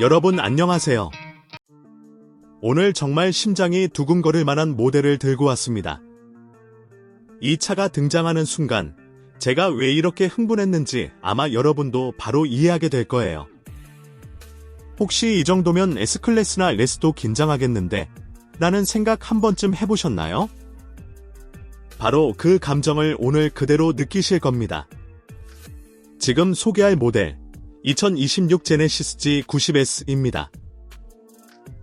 여러분 안녕하세요. 오늘 정말 심장이 두근거릴 만한 모델을 들고 왔습니다. 이 차가 등장하는 순간 제가 왜 이렇게 흥분했는지 아마 여러분도 바로 이해하게 될 거예요. 혹시 이 정도면 S클래스나 레스도 긴장하겠는데 라는 생각 한 번쯤 해보셨나요? 바로 그 감정을 오늘 그대로 느끼실 겁니다. 지금 소개할 모델 2026 제네시스 G90S입니다.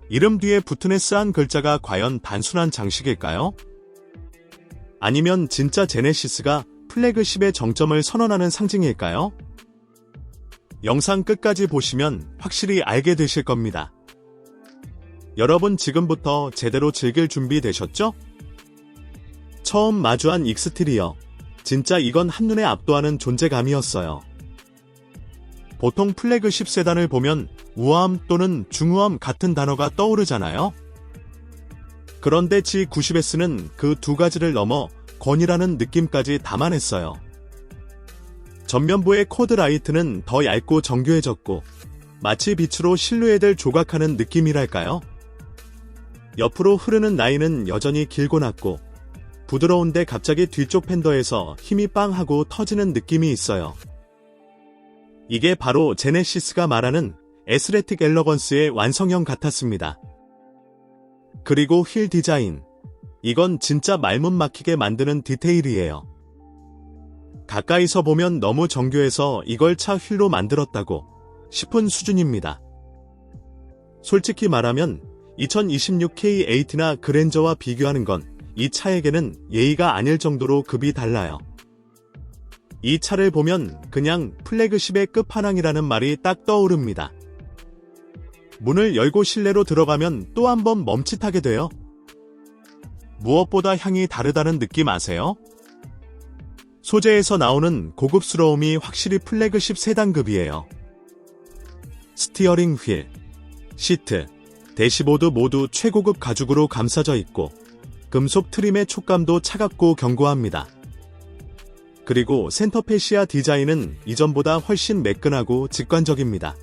이름 뒤에 붙은 S한 글자가 과연 단순한 장식일까요? 아니면 진짜 제네시스가 플래그십의 정점을 선언하는 상징일까요? 영상 끝까지 보시면 확실히 알게 되실 겁니다. 여러분 지금부터 제대로 즐길 준비 되셨죠? 처음 마주한 익스트리어. 진짜 이건 한눈에 압도하는 존재감이었어요. 보통 플래그십 세단을 보면 우아함 또는 중후함 같은 단어가 떠오르잖아요. 그런데 G90S는 그 두 가지를 넘어 건이라는 느낌까지 담아냈어요. 전면부의 코드라이트는 더 얇고 정교해졌고 마치 빛으로 실루엣을 조각하는 느낌이랄까요? 옆으로 흐르는 라인은 여전히 길고 낮고 부드러운데 갑자기 뒤쪽 팬더에서 힘이 빵 하고 터지는 느낌이 있어요. 이게 바로 제네시스가 말하는 에스레틱 엘러건스의 완성형 같았습니다. 그리고 휠 디자인. 이건 진짜 말문 막히게 만드는 디테일이에요. 가까이서 보면 너무 정교해서 이걸 차 휠로 만들었다고 싶은 수준입니다. 솔직히 말하면 2026 K8나 그랜저와 비교하는 건 이 차에게는 예의가 아닐 정도로 급이 달라요. 이 차를 보면 그냥 플래그십의 끝판왕이라는 말이 딱 떠오릅니다. 문을 열고 실내로 들어가면 또 한 번 멈칫하게 돼요. 무엇보다 향이 다르다는 느낌 아세요? 소재에서 나오는 고급스러움이 확실히 플래그십 세단급이에요. 스티어링 휠, 시트, 대시보드 모두 최고급 가죽으로 감싸져 있고 금속 트림의 촉감도 차갑고 견고합니다. 그리고 센터페시아 디자인은 이전보다 훨씬 매끈하고 직관적입니다.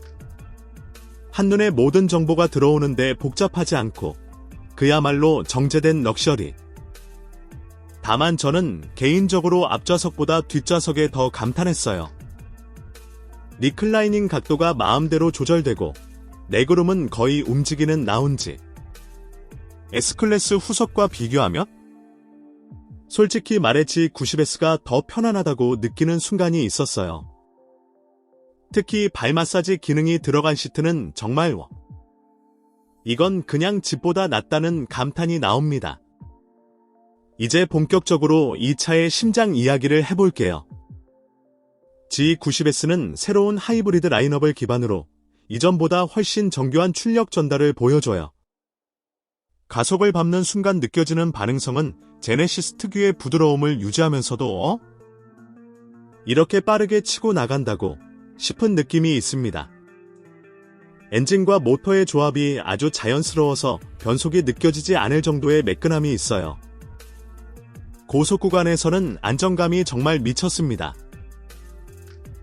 한눈에 모든 정보가 들어오는데 복잡하지 않고 그야말로 정제된 럭셔리. 다만 저는 개인적으로 앞좌석보다 뒷좌석에 더 감탄했어요. 리클라이닝 각도가 마음대로 조절되고 레그룸은 거의 움직이는 라운지. S클래스 후석과 비교하면 솔직히 말했지 90S가 더 편안하다고 느끼는 순간이 있었어요. 특히 발 마사지 기능이 들어간 시트는 정말 워. 이건 그냥 집보다 낫다는 감탄이 나옵니다. 이제 본격적으로 이 차의 심장 이야기를 해볼게요. G90S는 새로운 하이브리드 라인업을 기반으로 이전보다 훨씬 정교한 출력 전달을 보여줘요. 가속을 밟는 순간 느껴지는 반응성은 제네시스 특유의 부드러움을 유지하면서도 어? 이렇게 빠르게 치고 나간다고 싶은 느낌이 있습니다. 엔진과 모터의 조합이 아주 자연스러워서 변속이 느껴지지 않을 정도의 매끈함이 있어요. 고속 구간에서는 안정감이 정말 미쳤습니다.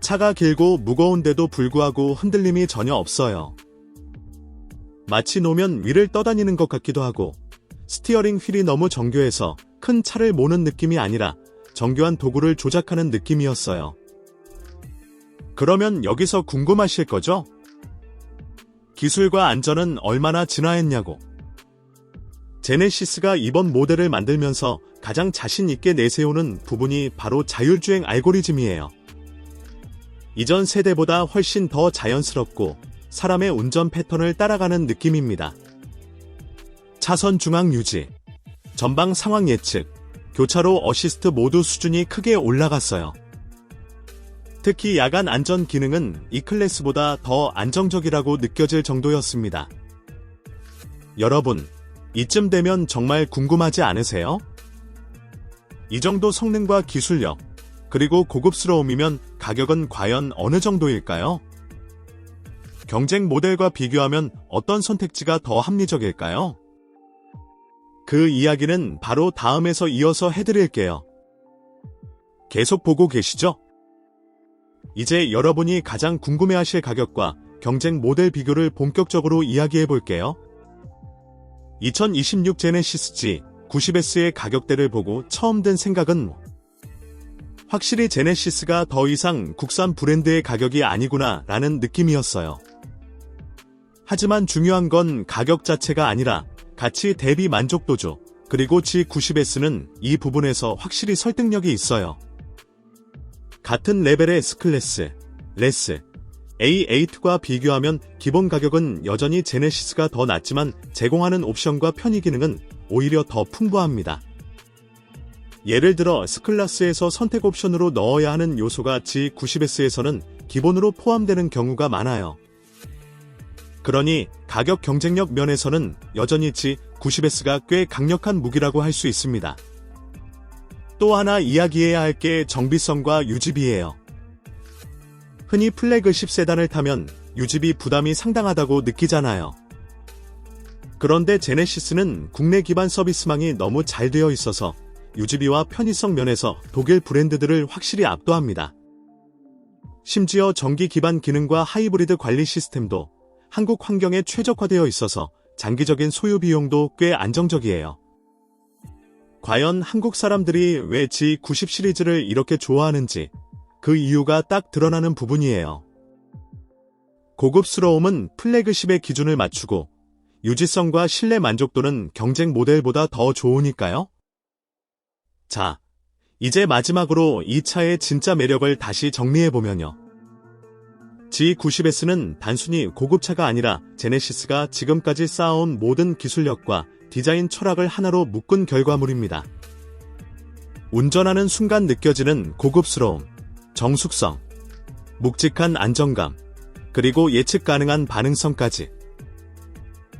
차가 길고 무거운데도 불구하고 흔들림이 전혀 없어요. 마치 노면 위를 떠다니는 것 같기도 하고 스티어링 휠이 너무 정교해서 큰 차를 모는 느낌이 아니라 정교한 도구를 조작하는 느낌이었어요. 그러면 여기서 궁금하실 거죠? 기술과 안전은 얼마나 진화했냐고. 제네시스가 이번 모델을 만들면서 가장 자신있게 내세우는 부분이 바로 자율주행 알고리즘이에요. 이전 세대보다 훨씬 더 자연스럽고 사람의 운전 패턴을 따라가는 느낌입니다. 차선 중앙 유지, 전방 상황 예측, 교차로 어시스트 모두 수준이 크게 올라갔어요. 특히 야간 안전 기능은 이 클래스보다 더 안정적이라고 느껴질 정도였습니다. 여러분, 이쯤 되면 정말 궁금하지 않으세요? 이 정도 성능과 기술력, 그리고 고급스러움이면 가격은 과연 어느 정도일까요? 경쟁 모델과 비교하면 어떤 선택지가 더 합리적일까요? 그 이야기는 바로 다음에서 이어서 해드릴게요. 계속 보고 계시죠? 이제 여러분이 가장 궁금해하실 가격과 경쟁 모델 비교를 본격적으로 이야기해 볼게요. 2026 제네시스 G 90S의 가격대를 보고 처음 든 생각은 뭐? 확실히 제네시스가 더 이상 국산 브랜드의 가격이 아니구나 라는 느낌이었어요. 하지만 중요한 건 가격 자체가 아니라 가치 대비 만족도죠. 그리고 G90S는 이 부분에서 확실히 설득력이 있어요. 같은 레벨의 S클래스, 레스, A8과 비교하면 기본 가격은 여전히 제네시스가 더 낮지만 제공하는 옵션과 편의 기능은 오히려 더 풍부합니다. 예를 들어 S클래스에서 선택 옵션으로 넣어야 하는 요소가 G90S에서는 기본으로 포함되는 경우가 많아요. 그러니 가격 경쟁력 면에서는 여전히 G90S가 꽤 강력한 무기라고 할 수 있습니다. 또 하나 이야기해야 할 게 정비성과 유지비예요. 흔히 플래그십 세단을 타면 유지비 부담이 상당하다고 느끼잖아요. 그런데 제네시스는 국내 기반 서비스망이 너무 잘 되어 있어서 유지비와 편의성 면에서 독일 브랜드들을 확실히 압도합니다. 심지어 전기 기반 기능과 하이브리드 관리 시스템도 한국 환경에 최적화되어 있어서 장기적인 소유 비용도 꽤 안정적이에요. 과연 한국 사람들이 왜 G90 시리즈를 이렇게 좋아하는지 그 이유가 딱 드러나는 부분이에요. 고급스러움은 플래그십의 기준을 맞추고 유지성과 신뢰 만족도는 경쟁 모델보다 더 좋으니까요. 자, 이제 마지막으로 이 차의 진짜 매력을 다시 정리해보면요. G90S는 단순히 고급차가 아니라 제네시스가 지금까지 쌓아온 모든 기술력과 디자인 철학을 하나로 묶은 결과물입니다. 운전하는 순간 느껴지는 고급스러움, 정숙성, 묵직한 안정감, 그리고 예측 가능한 반응성까지.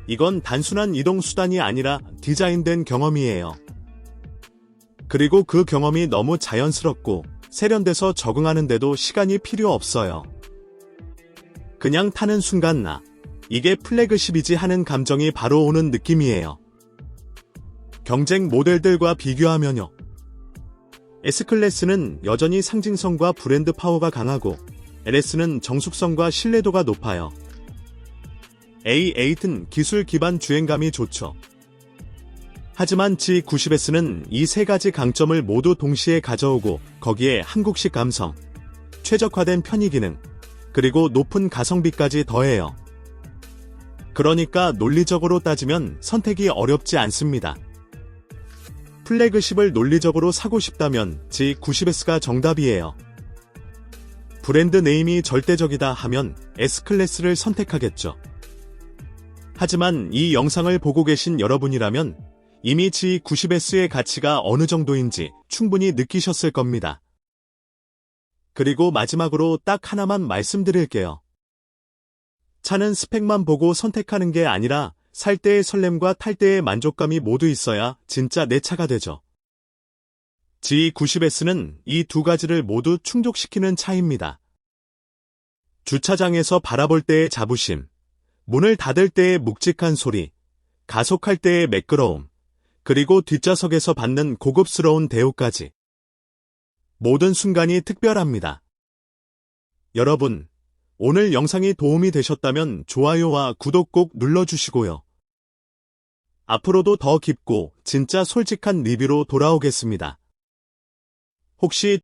이건 단순한 이동 수단이 아니라 디자인된 경험이에요. 그리고 그 경험이 너무 자연스럽고 세련돼서 적응하는데도 시간이 필요 없어요. 그냥 타는 순간 나, 이게 플래그십이지 하는 감정이 바로 오는 느낌이에요. 경쟁 모델들과 비교하면요. S클래스는 여전히 상징성과 브랜드 파워가 강하고 LS는 정숙성과 신뢰도가 높아요. A8은 기술 기반 주행감이 좋죠. 하지만 G90S는 이 세 가지 강점을 모두 동시에 가져오고 거기에 한국식 감성, 최적화된 편의 기능, 그리고 높은 가성비까지 더해요. 그러니까 논리적으로 따지면 선택이 어렵지 않습니다. 플래그십을 논리적으로 사고 싶다면 G90S가 정답이에요. 브랜드 네임이 절대적이다 하면 S클래스를 선택하겠죠. 하지만 이 영상을 보고 계신 여러분이라면 이미 G90S의 가치가 어느 정도인지 충분히 느끼셨을 겁니다. 그리고 마지막으로 딱 하나만 말씀드릴게요. 차는 스펙만 보고 선택하는 게 아니라 살 때의 설렘과 탈 때의 만족감이 모두 있어야 진짜 내 차가 되죠. G90S는 이 두 가지를 모두 충족시키는 차입니다. 주차장에서 바라볼 때의 자부심, 문을 닫을 때의 묵직한 소리, 가속할 때의 매끄러움, 그리고 뒷좌석에서 받는 고급스러운 대우까지. 모든 순간이 특별합니다. 여러분, 오늘 영상이 도움이 되셨다면 좋아요와 구독 꼭 눌러주시고요. 앞으로도 더 깊고 진짜 솔직한 리뷰로 돌아오겠습니다. 혹시